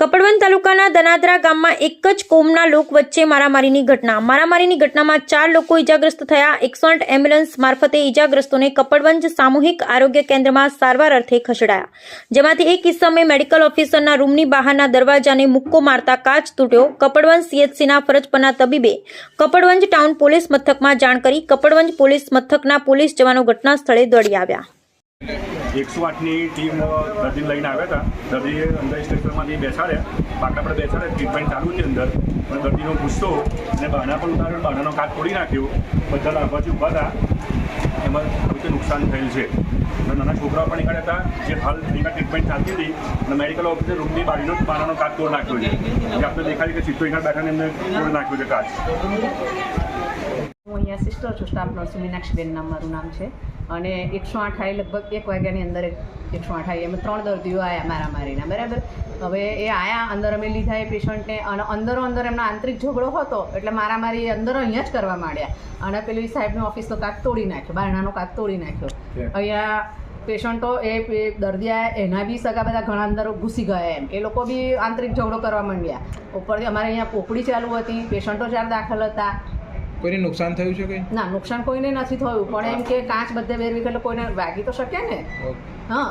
કપડવંજ તાલુકાના દનાદરા ગામમાં એક જ કોમના લોક વચ્ચે મારામારીની ઘટના. મારામારીની ઘટનામાં ચાર લોકો ઇજાગ્રસ્ત થયા. એકસો આઠ એમ્બ્યુલન્સ મારફતે ઇજાગ્રસ્તોને કપડવંજ સામૂહિક આરોગ્ય કેન્દ્રમાં સારવાર અર્થે ખસેડાયા. જેમાંથી એક કિસ્સામાં મેડિકલ ઓફિસરના રૂમની બહારના દરવાજાને મુક્કો મારતા કાચ તૂટ્યો. કપડવંજ સીએચસીના ફરજ પરના તબીબે કપડવંજ ટાઉન પોલીસ મથકમાં જાણ કરી કપડવંજ પોલીસ મથકના પોલીસ જવાનો ઘટના સ્થળે દોડી આવ્યા. એકસો આઠની ટીમ દર્દી લઈને આવ્યા હતા. દર્દીએ અંદર સ્ટેશનમાંથી બેસાડ્યા પાકડા પર બેસાડે ટ્રીટમેન્ટ ચાલુ છે અંદર. પણ દર્દીનો ગુસ્સો અને બહાના પણ ઉતાર્યો, બહાનાનો કાચ તોડી નાખ્યો. બધા લાભાર્થી ઊભા હતા. એમાં કોઈ નુકસાન થયેલ છે. અને નાના છોકરાઓ પણ નીકળ્યા હતા, જે હાલ એના ટ્રીટમેન્ટ ચાલતી હતી. અને મેડિકલ ઓફિસે રૂમની બારીનો, બહાનાનો કાચ તોડ નાખ્યો છે. જે આપણે દેખાય કે સીધો એના બેઠાને એમને તોડ નાખ્યો છે કાચ. અહીંયા સિસ્ટર છું સ્ટાફ નર્સ મીનાક્ષીબેન નામ મારું નામ છે. અને એકસો આઠ આવી લગભગ એક વાગ્યાની અંદર એકસો આઠ આવી અમે ત્રણ દર્દીઓ આવ્યા મારા મારીના બરાબર? હવે એ આયા અંદર અમે લીધા એ પેશન્ટને અને અંદરો અંદર એમનો આંતરિક ઝઘડો હતો એટલે મારામારી અંદર અહીંયા જ કરવા માંડ્યા. અને પેલી સાહેબની ઓફિસનો કાચ તોડી નાખ્યો બારણાનો કાચ તોડી નાખ્યો. અહીંયા પેશન્ટો એ દર્દી આયા એના બી સગા બધા ઘણા અંદર ઘૂસી ગયા એમ. એ લોકો બી આંતરિક ઝઘડો કરવા માંડ્યા. ઉપરથી અમારે અહીંયા પોપડી ચાલુ હતી પેશન્ટો ચાર દાખલ હતા. કોઈને નુકસાન થયું છે કંઈ? ના નુકસાન કોઈને નથી થયું પણ એમ કે કાચ બધે વેરવી એટલે કોઈને વાગી તો શકે ને? હા.